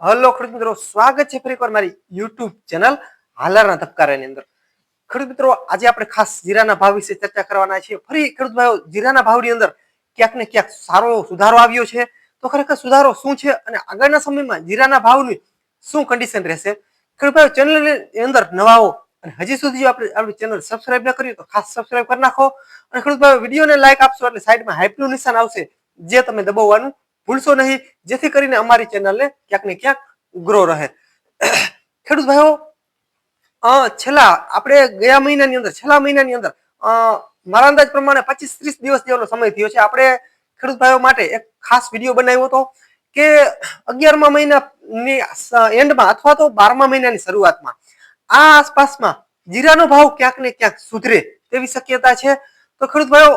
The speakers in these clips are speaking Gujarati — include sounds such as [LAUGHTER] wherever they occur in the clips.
હલો ખેડૂત મિત્રો. સ્વાગત છે ફરી મારી યુટ્યુબ ચેનલ હાલારના ધબકારાની અંદર. ખેડૂત મિત્રો, આજે આપણે ખાસ જીરાના ભાવ વિશે ચર્ચા કરવાના છીએ. ફરી ખેડૂત ભાઈઓ, જીરાના ભાવની અંદર ક્યાંક ને ક્યાંક સારો સુધારો આવ્યો છે. તો ખરેખર સુધારો શું છે અને આગળના સમયમાં જીરાના ભાવની શું કન્ડિશન રહેશે? ખેડૂત ભાઈઓ ચેનલની અંદર નવાઓ અને હજી સુધી આપણે આપણી ચેનલ સબસ્ક્રાઇબ ન કરી તો ખાસ સબસ્ક્રાઇબ કરી નાખો. અને ખેડૂત ભાઈઓ, વિડીયોને લાઈક આપશો એટલે સાઈડમાં હાઇપનું નિશાન આવશે, જે તમે દબાવવાનું ભૂલશો નહીં. જેથી કરીને અમારી ચેનલને ક્યાંક ને ક્યાંક ગ્રો રહે. ખેડૂત ભાઈઓ છેલ્લા, આપણે ગયા મહિનાની અંદર, છેલ્લા મહિનાની અંદર મારા અંદાજ પ્રમાણે પચીસ ત્રીસ દિવસ જેવો સમય થયો છે. આપણે ખેડૂત ભાઈઓ માટે એક ખાસ વીડિયો બનાવ્યો હતો કે અગિયારમા મહિનાની એન્ડમાં અથવા તો બારમા મહિનાની શરૂઆતમાં આ આસપાસમાં જીરાનો ભાવ ક્યાંક ને ક્યાંક સુધરે તેવી શક્યતા છે. તો ખેડૂત ભાઈઓ,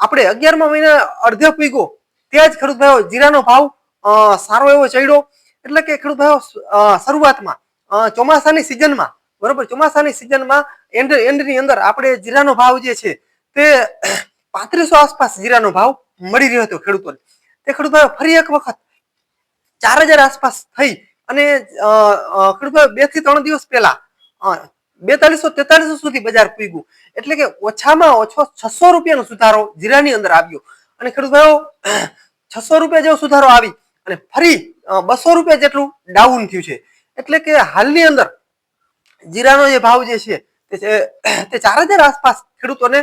આપણે અગિયારમા મહિના અડધે પીગો ત્યાં જ ખેડૂત ભાઈઓ જીરાનો ભાવ સારો એવો ચડ્યો. એટલે કે ખેડૂત ભાઈઓ શરૂઆતમાં ચોમાસાની સિઝનમાં, બરોબર, ચોમાસાની સિઝનમાં એન્ડ, એન્ડની અંદર આપણે જીરાનો ભાવ જે છે, તે પાંત્રીસો આસપાસ જીરાનો ભાવ મળી રહ્યો હતો ખેડૂતોને. તે ખેડૂત ભાઈઓ ફરી એક વખત ચાર હજાર આસપાસ થઈ અને ખેડૂત ભાઈઓ બેથી ત્રણ દિવસ પહેલા બેતાલીસો તેતાલીસો સુધી બજાર પૂગ્યું. એટલે કે ઓછામાં ઓછો છસો રૂપિયાનો સુધારો જીરાની અંદર આવ્યો. અને ખેડૂત ભાઈઓ, છસો રૂપિયા જેવો સુધારો આવી અને ફરી બસો રૂપિયા જેટલું ડાઉન થયું છે. એટલે કે હાલની અંદર જીરાનો જે ભાવ જે છે, તે ચાર હજાર આસપાસ ખેડૂતોને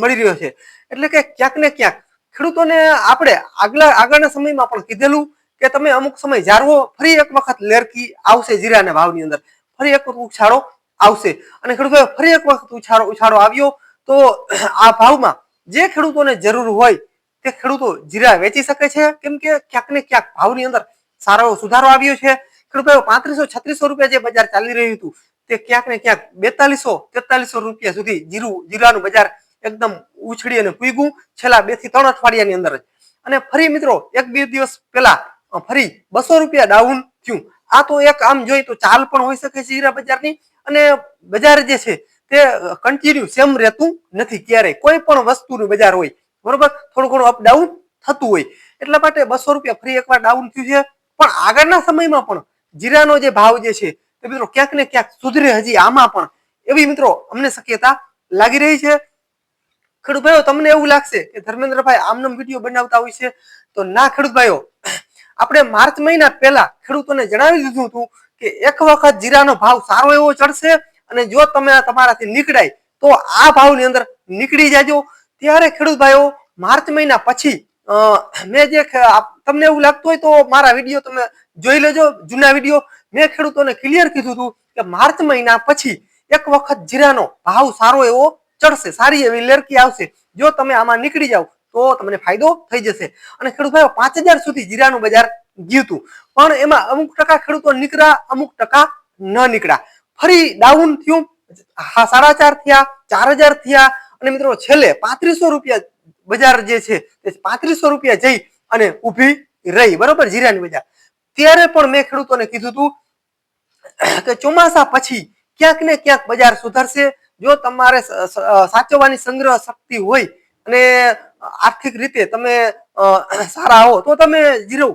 મળી રહ્યો છે. એટલે કે ક્યાંક ને ક્યાંક ખેડૂતોને આપણે આગલા, આગળના સમયમાં પણ કીધેલું કે તમે અમુક સમય જાળવો ફરી એક વખત લેરકી આવશે જીરાના ભાવની અંદર. ફરી એક વખત ઉછાળો આવશે. અને ખેડૂતોએ ફરી એક વખત ઉછાળો ઉછાળો આવ્યો તો આ ભાવમાં જે ખેડૂતોને જરૂર હોય તે ખેડૂતો જીરા વેચી શકે છે? કેમ કે ક્યાંક ને ક્યાંક ભાવની અંદર સારો સુધારો આવ્યો છે. ખેડૂતો પાંત્રીસો, છત્રીસો રૂપિયા જે બજાર ચાલી રહ્યું હતું, તે ક્યાંક ને ક્યાંક બેતાલીસો, તેતાલીસો રૂપિયા સુધી જીરું, જીરાનું બજાર એકદમ ઉછળી અને પૂગ્યું છેલ્લા બેથી ત્રણ અઠવાડિયાની અંદર જ. અને ફરી મિત્રો, એક બે દિવસ પહેલા ફરી બસો રૂપિયા ડાઉન થયું. આ તો એક આમ જોઈએ તો ચાલ પણ હોઈ શકે છે જીરા બજારની. અને બજાર જે છે, તે કન્ટિન્યુ સેમ રહેતું નથી. ક્યારેય કોઈ પણ વસ્તુનું બજાર હોય બરોબર? થોડું ઘણું અપ ડાઉન થતું હોય. એટલા માટે બસો રૂપિયા ફ્રી એકવાર ડાઉન થયું છે. પણ આગળના સમયમાં પણ જીરાનો જે ભાવ જે છે, તે મિત્રો ક્યાંક ને ક્યાંક સુધરે હજી આમાં પણ. એવી મિત્રો અમને શક્યતા લાગી રહી છે. ખેડૂત ભાઈઓ તમને એવું લાગશે કે ધર્મેન્દ્રભાઈ આમનો વીડિયો બનાવતા હોય છે, તો ના ખેડૂત ભાઈઓ આપણે માર્ચ મહિના પહેલા ખેડૂતોને જણાવી દીધું હતું કે એક વખત જીરાનો ભાવ સારો એવો ચડશે અને જો તમે તમારાથી નીકળાય, તો આ ભાવની અંદર નીકળી જાજો. ત્યારે ખેડૂત ભાઈઓ, માર્ચ મહિના પછી મેં જે તમને એવું લાગતું હોય તો મારા વીડિયો તમે જોઈ લેજો, જૂના વીડિયો. મેં ખેડૂતોને ક્લિયર કીધું હતું કે માર્ચ મહિના પછી એક વખત જીરાનો ભાવ સારો એવો ચડશે, સારી એવી લેરકી આવશે. જો તમે આમાં નીકળી જાઓ, તો તમને ફાયદો થઈ જશે. અને ખેડૂત ભાઈઓ, પાંચ હજાર સુધી જીરાનું બજાર ગયું હતું. પણ એમાં અમુક ટકા ખેડૂતો નીકળ્યા, અમુક ટકા ન નીકળ્યા. ફરી ડાઉન થયું. સાડા ચાર થયા, ચાર હજાર થયા. અને મિત્રો છેલ્લે પાંત્રીસો રૂપિયા બજાર જે છે તે પાંત્રીસો રૂપિયા જઈ અને ઊભી રહી. બરોબર? જીરાની બજાર. ત્યારે પણ મેં ખેડૂતોને કીધું હતું કે ચોમાસા પછી ક્યાંક ને ક્યાંક બજાર સુધરશે. જો તમારે સાચવવાની સંગ્રહ શક્તિ હોય અને આર્થિક રીતે તમે સારા હો, તો તમે જીરો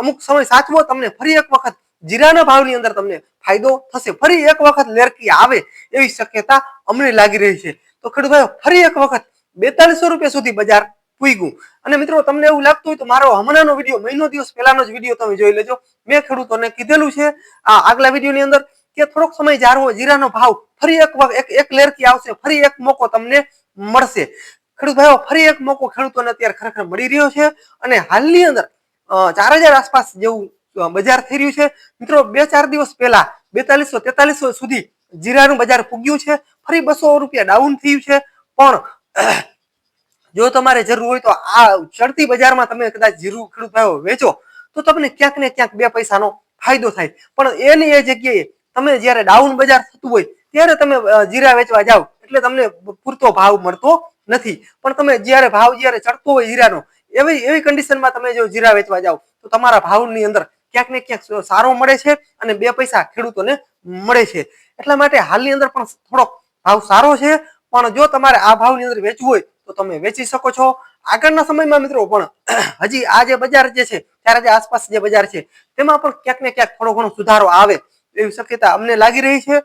અમુક સમય સાચવો, તમને ફરી એક વખત જીરાના ભાવની અંદર તમને ફાયદો થશે. ફરી એક વખત લેરકી આવે એવી શક્યતા અમને લાગી રહી છે. તો ખેડૂત ભાઈઓ ફરી એક વખત બેતાલીસો રૂપિયા સુધી બજાર પૂગ્યું. અને મિત્રો, તમને એવું લાગતું હોય તો મારો હમણાંનો વીડિયો, મહિનો દિવસ પહેલાનો જ વીડિયો તમે જોઈ લેજો. મેં ખેડૂતોને કીધેલું છે, આ આગલા વિડીયોની અંદર કે થોડોક સમય જાળવો, જીરાનો ભાવ ફરી એક વખત એક એક લેરકી આવશે, ફરી એક મોકો તમને મળશે. ખેડૂત ભાઈઓ, ફરી એક મોકો ખેડૂતોને અત્યારે ખરેખર મળી રહ્યો છે અને હાલની અંદર ચાર હજાર આસપાસ જેવું બજાર થઈ રહ્યું છે. મિત્રો, બે ચાર દિવસ પહેલા બેતાલીસો તેતાલીસો સુધી જીરાનું બજાર પૂગ્યું છે. ફરી બસો રૂપિયા ડાઉન થયું છે. પણ જો તમારે જરૂર હોય તો આ ચડતી બજારમાં તમે કદાચ જીરું ખેડૂત ભાઈઓ વેચો, તો તમને ક્યાંક ને ક્યાંક બે પૈસાનો ફાયદો થાય. પણ એની એ જગ્યાએ તમે જ્યારે ડાઉન બજાર થતું હોય, ત્યારે તમે જીરા વેચવા જાઓ, એટલે તમને પૂરતો ભાવ મળતો નથી. પણ તમે જ્યારે ભાવ જ્યારે ચડતો હોય જીરાનો એવી એવી કન્ડિશનમાં તમે જો જીરા વેચવા જાઓ, તો તમારા ભાવની અંદર ક્યાંક ને ક્યાંક સારો મળે છે અને બે પૈસા ખેડૂતોને મળે છે. એટલા માટે હાલની અંદર પણ થોડોક ભાવ સારો છે, પણ જો તમારે આ ભાવની અંદર વેચવું હોય, તો તમે વેચી શકો છો. આગળના સમયમાં મિત્રો પણ [CLEARS THROAT] હજી આ જે બજાર જે છે, ત્યારે આસપાસ જે બજાર છે, તેમાં પણ ક્યાંક ને ક્યાંક થોડો ઘણો સુધારો આવે એવી શક્યતા અમને લાગી રહી છે.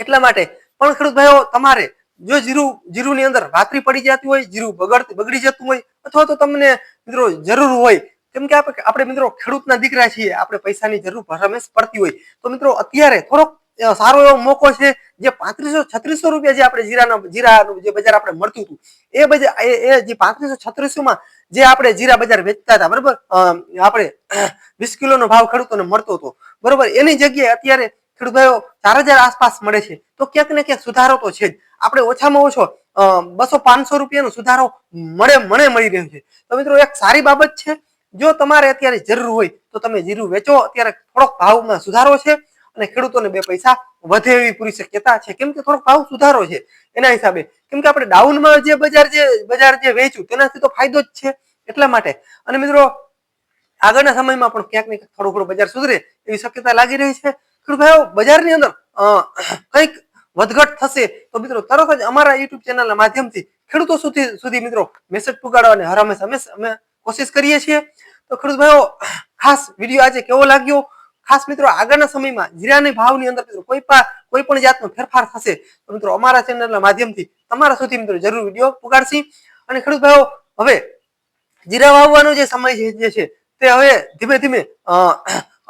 એટલા માટે પણ ખેડૂત ભાઈઓ, તમારે જો જીરું, જીરુની અંદર ભાતરી પડી જતી હોય, જીરું બગડતી બગડી જતું હોય, અથવા તો તમને મિત્રો જરૂર હોય, કેમ કે આપણે મિત્રો ખેડૂતના દીકરા છીએ, આપણે પૈસાની જરૂર હંમેશ પડતી હોય, તો મિત્રો અત્યારે થોડોક સારો એવો મોકો છે જે પાંત્રીસો છત્રીસો રૂપિયા જે આપણે જીરાના જીરાનું જે બજાર આપણે મળતું હતું, એ બજાર એ જે પાંત્રીસો છત્રીસોમાં જે આપણે જીરા બજાર વેચતા હતા, બરાબર? આપણે વીસ કિલોનો ભાવ ખેડૂતોને મળતો હતો, બરોબર? એની જગ્યાએ અત્યારે ખેડૂત ભાઈઓ ચાર હજાર આસપાસ મળે છે, તો ક્યાંક ને ક્યાંક સુધારો તો છે જ. આપણે ઓછામાં ઓછો બસો પાંચસો રૂપિયાનો સુધારો મળે, મને મળી રહ્યો છે. તો મિત્રો, એક સારી બાબત છે, જો તમારે અત્યારે જરૂર હોય તો તમે જીરું વેચો, અત્યારે થોડોક ભાવમાં સુધારો છે અને ખેડૂતોને બે પૈસા વધે એવી પૂરી શક્યતા છે. કેમ કે થોડોક ભાવ સુધારો છે. એના હિસાબે કેમ કે આપણે ડાઉનમાં જે બજાર જે બજાર જે વેચ્યું, તેનાથી તો ફાયદો જ છે એટલા માટે. અને મિત્રો, આગળના સમયમાં પણ ક્યાંક ને ક્યાંક થોડું થોડું બજાર સુધરે એવી શક્યતા લાગી રહી છે. ખેડૂત બજારની અંદર કંઈક વધઘટ થશે તો મિત્રો તરત જ અમારા યુટ્યુબ ચેનલના માધ્યમથી ખેડૂતો સુધી સુધી મિત્રો મેસેજ પુગાડવાની હર હંમેશા અમે કોશિશ કરીએ છીએ. તો ખેડૂત ભાઈઓ, ખાસ વીડિયો આજે કેવો લાગ્યો? ખાસ મિત્રો આગળના સમયમાં જીરાની ભાવની અંદર મિત્રો કોઈ પણ કોઈ પણ જાતનો ફેરફાર થશે, તો મિત્રો અમારા ચેનલના માધ્યમથી તમારા સુધી મિત્રો જરૂર વીડિયો પુગાડશી. અને ખેડૂત ભાઈઓ, હવે જીરા વાવવાનો જે સમય જે છે, તે હવે ધીમે ધીમે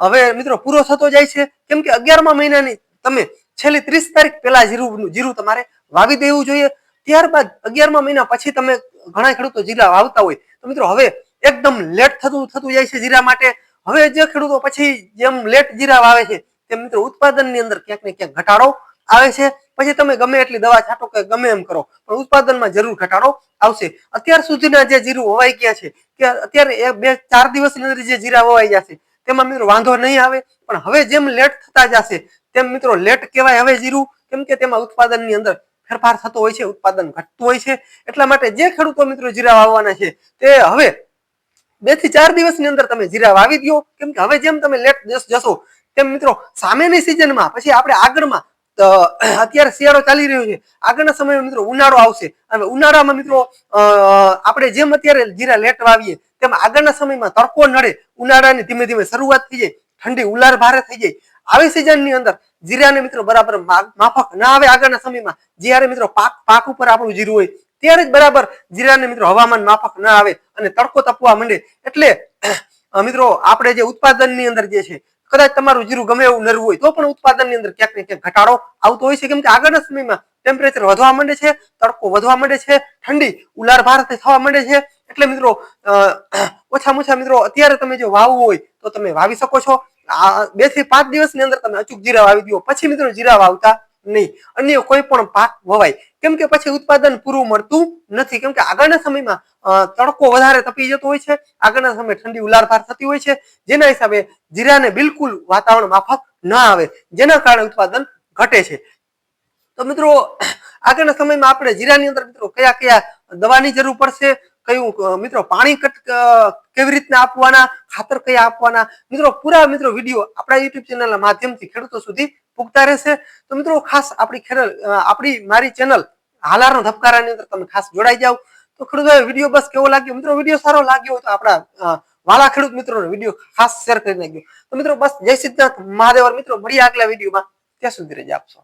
હવે મિત્રો પૂરો થતો જાય છે. કેમ કે અગિયારમા મહિનાની તમે છેલ્લી ત્રીસ તારીખ પહેલા જીરું જીરું તમારે વાવી દેવું જોઈએ. ત્યારબાદ અગિયારમા મહિના પછી તમે ઘણા ખેડૂતો જીરા વાવતા હોય. તો મિત્રો હવે એકદમ લેટ થતું થતું જાય છે જીરા માટે. હવે જે ખેડૂતો પછી જેમ લેટ જીરા વાવે છે, તેમ મિત્રો ઉત્પાદનની અંદર ક્યાંક ને ક્યાંક ઘટાડો આવે છે. પછી તમે ગમે એટલી દવા છાંટો કે ગમે એમ કરો, પણ ઉત્પાદનમાં જરૂર ઘટાડો આવશે. અત્યાર સુધીના જે જીરું વવાઈ ગયા છે, કે અત્યારે એક બે ચાર દિવસની અંદર જે જીરા વવાઈ જશે તેમાં મિત્રો વાંધો નહીં આવે, પણ હવે જેમ લેટ થતા જશે, તેમ મિત્રો લેટ કહેવાય હવે જીરું, કેમ કે તેમાં ઉત્પાદનની અંદર ફેરફાર થતો હોય છે, ઉત્પાદન ઘટતું હોય છે. એટલા માટે જે ખેડૂતો મિત્રો જીરા વાવવાના છે, તે હવે બેથી ચાર દિવસની અંદર તમે જીરા વાવી દો કેમ કે હવે જેમ તમે લેટ જશો, તેમ મિત્રો સામેની સિઝનમાં પછી આપણે આગળમાં અત્યારે શિયાળો ચાલી રહ્યો છે. આગળના સમયમાં મિત્રો ઉનાળો આવશે. અને ઉનાળામાં મિત્રો આપણે જેમ અત્યારે જીરા લેટ વાવીએ, તેમ આગળના સમયમાં તડકો નડે. ઉનાળાની ધીમે ધીમે શરૂઆત થઈ જાય. ઠંડી ઉલાર ભારે થઈ જાય. આવી સિઝનની અંદર જીરાને મિત્રો બરાબર માફક ના આવે આગળના સમયમાં. જ્યારે મિત્રો પાક પાક ઉપર આપણું જીરું હોય ત્યારે જ બરાબર જીરાને મિત્રો હવામાન માફક ના આવે અને તડકો તપવા માંડે. એટલે મિત્રો, આપણે જે ઉત્પાદનની અંદર જે છે, કદાચ તમારું જીરું ગમે એવું નરવું હોય, તો પણ ઉત્પાદનની અંદર ક્યાંક ને ક્યાંક ઘટાડો આવતો હોય છે. કેમ કે આગળના સમયમાં ટેમ્પરેચર વધવા માંડે છે, તડકો વધવા માંડે છે, ઠંડી ઉલાર ભારત થવા માંડે છે. એટલે મિત્રો ઓછામાં ઓછા મિત્રો, અત્યારે તમે જો વાવવું હોય, તો તમે વાવી શકો છો. આ બેથી પાંચ દિવસની અંદર તમે અચૂક જીરા વાવી દો. પછી મિત્રો જીરા વાવતા નહીં. અન્ય કોઈ પણ પાક વવાય. કેમ કે પછી ઉત્પાદન પૂરું મળતું નથી. કેમ કે આગળના સમયમાં તડકો વધારે તપી જતો હોય છે. આગળના સમયે ઠંડી ઉલારભાર થતી હોય છે. જેના હિસાબે જીરાને બિલકુલ વાતાવરણ માફક ન આવે. જેના કારણે ઉત્પાદન ઘટે છે. તો મિત્રો, આગળના સમયમાં આપણે જીરાની અંદર મિત્રો કયા કયા દવાની જરૂર પડશે? કયું મિત્રો પાણી કટ કેવી રીતના આપવાના? ખાતર કયા આપવાના? મિત્રો, પૂરા મિત્રો વીડિયો આપણા યુટ્યુબ ચેનલના માધ્યમથી ખેડૂતો સુધી પૂગતા રહેશે. તો મિત્રો ખાસ આપણી ખેડલ આપણી મારી ચેનલ હાલારનો ધબકારાની અંદર તમે ખાસ જોડાઈ જાઓ. તો ખેડૂત વીડિયો બસ કેવો લાગ્યો? મિત્રો વીડિયો સારો લાગ્યો તો આપણા વાલા ખેડૂત મિત્રોનો વીડિયો ખાસ શેર કરી નાખ્યો તો મિત્રો, બસ જય સિદ્ધાર્થ મહાદેવર મિત્રો, મળીએ આગલા વિડીયોમાં ત્યાં સુધી રજા આપશો.